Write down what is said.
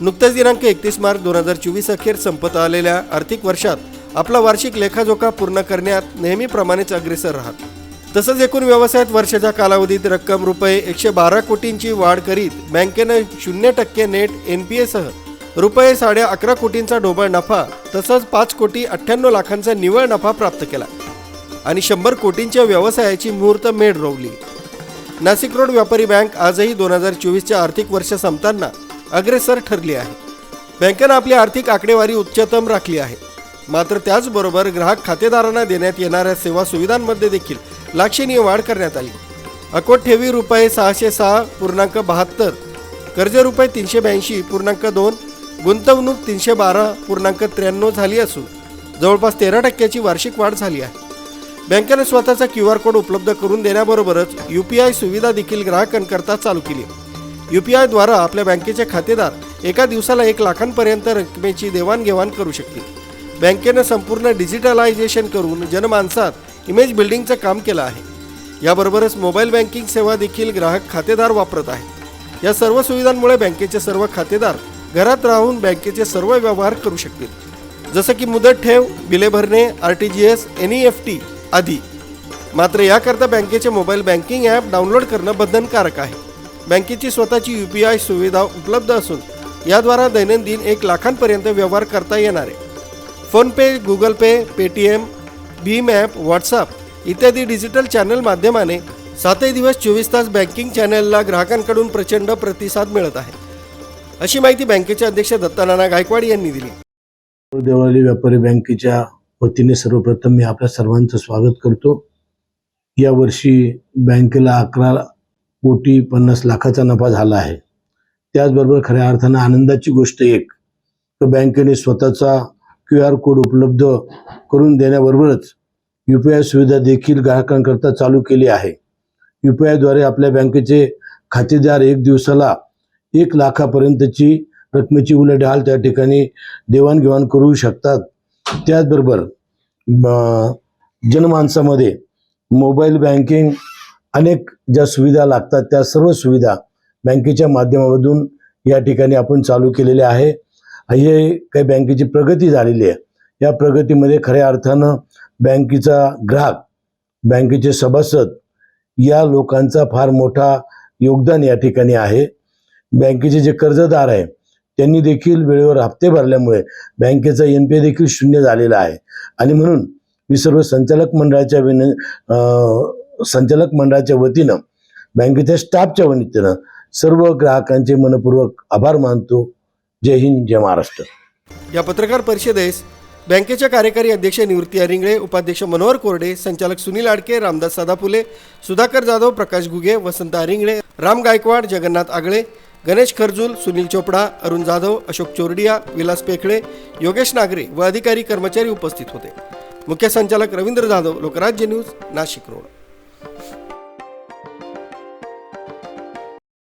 नुकत्याच दिनांक एकतीस मार्च दोन हजार चोवीस अखेर संपत आलेल्या आर्थिक वर्षात आपला वार्षिक लेखाजोखा पूर्ण करण्यात नेहमीप्रमाणेच अग्रेसर राहत. तसंच एकूण व्यवसायात वर्षाच्या कालावधीत रक्कम रुपये एकशे बारा कोटींची वाढ करीत बँकेनं शून्य टक्के नेट एन पी एसह रुपये साडे अकरा कोटींचा ढोबळ नफा तसंच पाच कोटी अठ्ठ्याण्णव लाखांचा निव्वळ नफा प्राप्त केला आणि शंभर कोटींच्या व्यवसायाची मुहूर्त मेढ रोवली. नाशिक रोड व्यापारी बँक आजही दोन हजार चोवीसच्या आर्थिक वर्ष संपताना अग्रेसर ठरली आहे. बँकेनं आपली आर्थिक आकडेवारी उच्चतम राखली आहे. मात्र त्याचबरोबर ग्राहक खातेदारांना देण्यात येणाऱ्या सेवा सुविधांमध्ये देखील लक्षणीय वाढ करण्यात आली. अकोट ठेवी रुपये सहाशे सहा पूर्णांक बहात्तर कर्ज रुपये तीनशे ब्याऐंशी पूर्णांक दोन गुंतवणूक तीनशे बारा पूर्णांक त्र्याण्णव झाली असून जवळपास तेरा टक्क्याची वार्षिक वाढ झाली आहे. बँकेने स्वतःचा क्यू आर कोड उपलब्ध करून देण्याबरोबरच यू पी आय सुविधा देखील ग्राहकांकरता चालू केली यू पी आयद्वारा आपल्या बँकेचे खातेदार एका दिवसाला एक लाखांपर्यंत रकमेची देवाणघेवाण करू शकतील. बँकेनं संपूर्ण डिजिटलायझेशन करून जनमानसात इमेज बिल्डिंगचं काम केलं आहे. याबरोबरच मोबाईल बँकिंग सेवा देखील ग्राहक खातेदार वापरत आहेत. या सर्व सुविधांमुळे बँकेचे सर्व खातेदार घरात राहून बँकेचे सर्व व्यवहार करू शकतील. जसं की मुदत ठेव बिले भरणे R T G S N E F T आदी. मात्र याकरता बँकेचे मोबाईल बँकिंग ॲप डाउनलोड करणं बंधनकारक आहे. बँकेची स्वतःची यू पी आय सुविधा उपलब्ध असून याद्वारा दैनंदिन एक लाखांपर्यंत व्यवहार करता येणार आहे. फोनपे गुगल पे पेटीएम भीम ॲप व्हॉट्सअप इत्यादी डिजिटल चॅनल माध्यमाने सातही दिवस चोवीस तास बँकिंग चॅनलला ग्राहकांकडून प्रचंड प्रतिसाद मिळत आहे. अशी माहिती बँकेचे अध्यक्ष दत्तानाना गायकवाड यांनी दिली. देवळाली व्यापारी बँकेच्या वतीने सर्वप्रथम मी आपल्या सर्वांचं स्वागत करतो. यावर्षी बँकेला अकरा कोटी पन्नास लाखाचा नफा झाला आहे. त्याचबरोबर खऱ्या अर्थानं आनंदाची गोष्ट एक तर बँकेने स्वतःचा क्यू आर कोड उपलब्ध करून देण्याबरोबरच यू पी आय सुविधा देखील ग्राहकांकरता चालू केली आहे. यू पी आयद्वारे आपल्या बँकेचे खातेदार एक दिवसाला एक लाखापर्यंतची रकमेची उलाढाल त्या ठिकाणी देवाणघेवाण करू शकतात. त्याचबरोबर ब- जनमानसामध्ये मोबाईल बँकिंग अनेक ज्या सुविधा लागतात त्या सर्व सुविधा बँकेच्या माध्यमामधून या ठिकाणी आपण चालू केलेले आहे. हे काही बँकेची प्रगती झालेली आहे. या प्रगतीमध्ये खऱ्या अर्थानं बँकेचा ग्राहक बँकेचे सभासद या लोकांचा फार मोठा योगदान या ठिकाणी आहे. बँकेचे जे कर्जदार आहे त्यांनी देखील वेळेवर हप्ते भरल्यामुळे बँकेचा एन पी देखील शून्य झालेला आहे. आणि म्हणून मी सर्व संचालक मंडळाच्या विन संचालक मंडळाच्या वतीनं बँकेच्या स्टाफच्या वतीनं सर्व ग्राहकांचे मनपूर्वक आभार मानतो. जय हिंद जय महाराष्ट्र. या पत्रकार परिषदेस बँकेच्या कार्यकारी अध्यक्ष निवृत्ती अरिंगळे उपाध्यक्ष मनोहर कोरडे संचालक सुनील आडके रामदास सादापुले सुधाकर जाधव प्रकाश घुगे वसंत अरिंगळे राम गायकवाड जगन्नाथ आगळे गणेश खरजूल सुनील चोपडा अरुण जाधव अशोक चोरडिया विलास पेखळे योगेश नागरे व अधिकारी कर्मचारी उपस्थित होते. मुख्य संचालक रवींद्र जाधव लोकराज्य न्यूज नाशिक रोड.